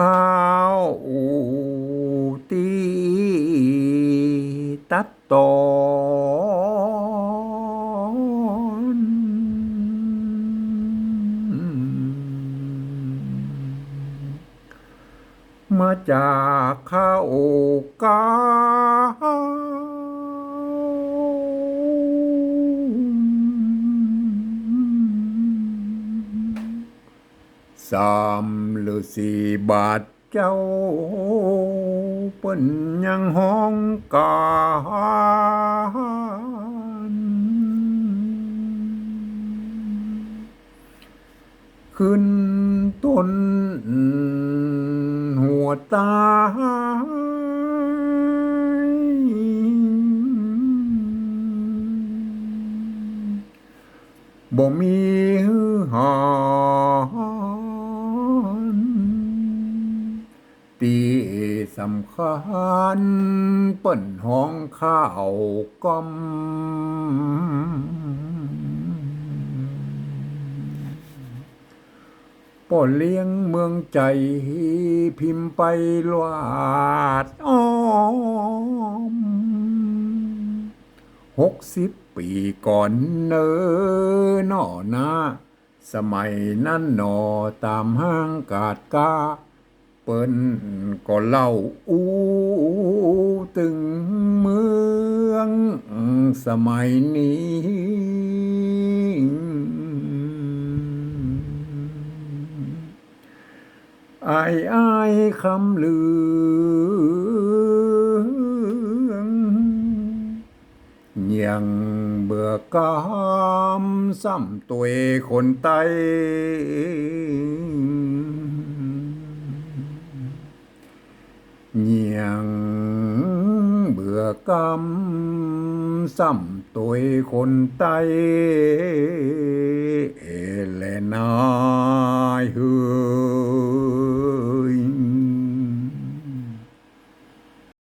ข้าวอูตีตัดตอนมาจากข้าวกา สามหรือสี่บาทเจ้าเปิ้นยังห้องการขึ้นต้นหัวตายบ่มีฮือหอ ตีสำคัญเปิ้นห้องข้าวกล่อมป่อเลี้ยงเมืองใจ พิมพ์ไปลวาดอ้อมหกสิบปีก่อนเนอหนอนาสมัยนั้นหนอตามห้างกาดกา ปิ้นก็เล่าอู้ตึงเมืองสมัยนี้ อายอายคำลืองยังเบื่อกามซ้ำตัวคนไต ยังเบื่อกามซ้ำตัวคนไต